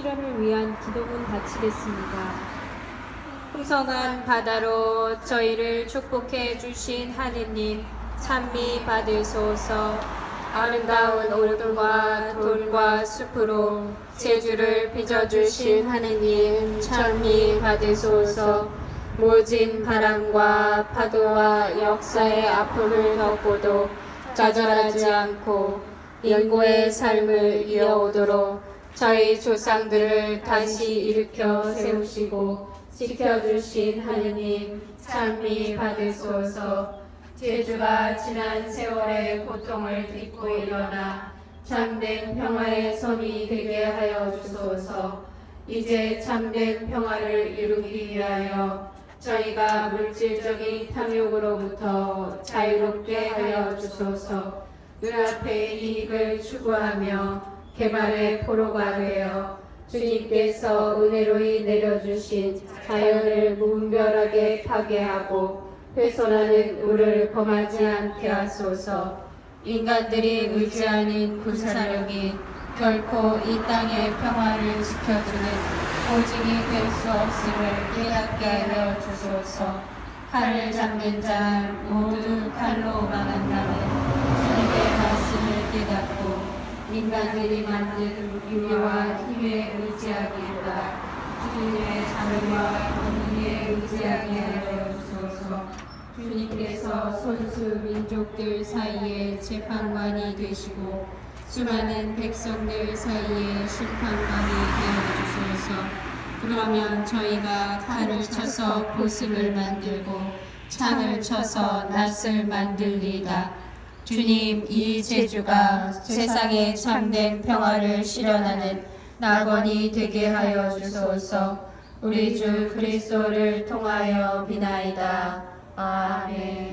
실현을 위한 기도문 바치겠습니다. 풍성한 바다로 저희를 축복해 주신 하느님 찬미 받으소서 아름다운 오름과 돌과 숲으로 제주를 빚어주신 하느님 찬미 받으소서 모진 바람과 파도와 역사의 아픔을 덮고도 좌절하지 않고 인고의 삶을 이어오도록 저희 조상들을 다시 일으켜 세우시고 지켜주신 하느님 찬미 받으소서. 제주가 지난 세월의 고통을 딛고 일어나 참된 평화의 섬이 되게 하여 주소서. 이제 참된 평화를 이루기 위하여 저희가 물질적인 탐욕으로부터 자유롭게 하여 주소서. 눈앞의 이익을 추구하며 개발의 포로가 되어 주님께서 은혜로이 내려주신 자연을 무분별하게 파괴하고 훼손하는 우를 범하지 않게 하소서. 인간들이 의지하는 군사력이 결코 이 땅의 평화를 지켜주는 보증이 될 수 없음을 깨닫게 하여 주소서. 칼을 잡는 자 모두 칼로 망한다면 주님의 인간들이 만든 유리와 힘에 의지하기보다. 주님의 자유와 공의에 의지하게 하여 주소서. 주님께서 손수 민족들 사이에 재판관이 되시고 수많은 백성들 사이에 심판관이 되어 주소서. 그러면 저희가 칼을 쳐서 보습을 만들고 창을 쳐서 낫을 만들리다 주님 이 제주가 세상에 참된 평화를 실현하는 낙원이 되게 하여 주소서. 우리 주 그리스도를 통하여 비나이다. 아멘